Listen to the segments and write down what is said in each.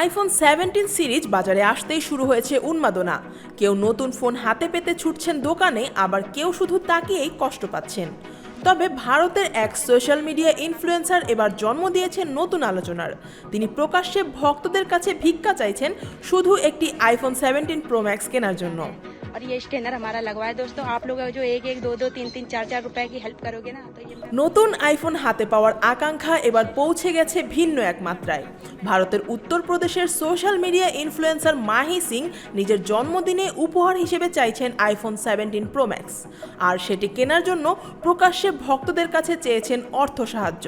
IPhone seventeen series বাজারে আসতেই শুরু হয়েছে উন্মাদনা। কেউ নতুন ফোন হাতে পেতে ছুটছেন দোকানে, আবার কেউ শুধু তাকিয়েই কষ্ট পাচ্ছেন। তবে ভারতের এক সোশ্যাল মিডিয়া ইনফ্লুয়েন্সার এবার জন্ম দিয়েছেন নতুন আলোচনার। তিনি প্রকাশ্যে ভক্তদের কাছে ভিক্ষা চাইছেন শুধু একটি আইফোন সেভেন্টিন প্রো ম্যাক্স কেনার জন্য। और ये स्कैनर हमारा लगवाए दोस्तों आप लोग जो एक एक दो दो तीन तीन चार चार रुपए की हेल्प करोगे ना तो ये নতুন আইফোন হাতে পাওয়ার আকাঙ্ক্ষা এবার পৌঁছে গেছে ভিন্ন এক মাত্রায় ভারতের উত্তরপ্রদেশের social media influencer Mahi Singh নিজের জন্মদিনে উপহার হিসেবে চাইছেন আইফোন সেভেন্টিন প্রো ম্যাক্স আর সেটি কেনার জন্য প্রকাশ্যে ভক্তদের কাছে চেয়েছেন অর্থ সাহায্য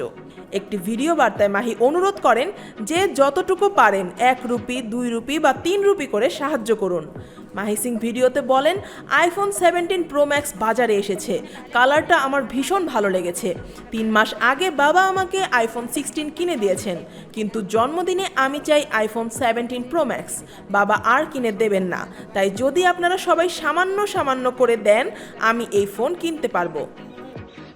একটি ভিডিও বার্তায় মাহি অনুরোধ করেন যে যতটুকু পারেন এক রুপি, দুই রুপি বা তিন রুপি করে সাহায্য করুন। মাহি সিং ভিডিওতে বলেন আইফোন সেভেন্টিন প্রো ম্যাক্স বাজারে এসেছে। কালারটা আমার ভীষণ ভালো লেগেছে। তিন মাস আগে বাবা আমাকে আইফোন সিক্সটিন কিনে দিয়েছেন। কিন্তু জন্মদিনে আমি চাই আইফোন সেভেন্টিন প্রো ম্যাক্স বাবা আর কিনে দেবেন না। তাই যদি আপনারা সবাই সামান্য সামান্য করে দেন, আমি এই ফোন কিনতে পারব।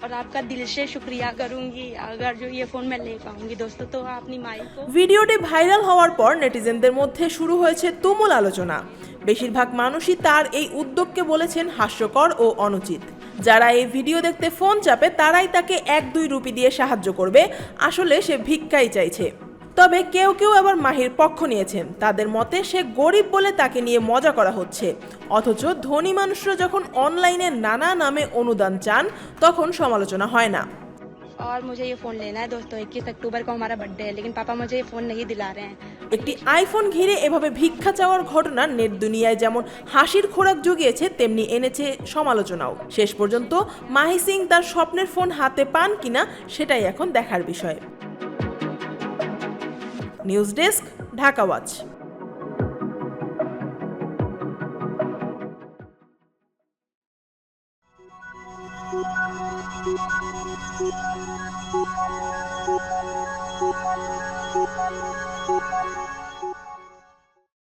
और आपका दिल से शुक्रिया करूंगी अगर जो ये फोन मैं ले पाऊंगी दोस्तों तो अपनी माई को ভিডিওটি ভাইরাল হওয়ার পর নেটিজেনদের মধ্যে শুরু হয়েছে তুমুল আলোচনা বেশিরভাগ মানুষই তার এই উদ্যোগকে বলেছেন হাস্যকর ও অনুচিত যারা এই ভিডিও দেখতে ফোন চাপে তারাই তাকে এক দুই রুপি দিয়ে সাহায্য করবে আসলে সে ভিক্ষাই চাইছে তবে কেউ কেউ আবার মাহির পক্ষ নিয়েছেন তাদের মতে সে গরিব বলে তাকে নিয়ে মজা করা হচ্ছে অথচ ধনী মানুষরা যখন অনলাইনে নানা নামে অনুদান চান তখন সমালোচনা হয় না और मुझे ये फोन लेना है दोस्तों इक्कीस अक्टूबर को हमारा बर्थडे है लेकिन पापा मुझे ये फोन नहीं दिला रहे हैं একটি আইফোন ঘিরে এভাবে ভিক্ষা চাওয়ার ঘটনা নেট দুনিয়ায় যেমন হাসির খোরাক জুগিয়েছে তেমনি এনেছে সমালোচনাও শেষ পর্যন্ত মাহি সিং তার স্বপ্নের ফোন হাতে পান কিনা সেটাই এখন দেখার বিষয় News desk Dhaka watch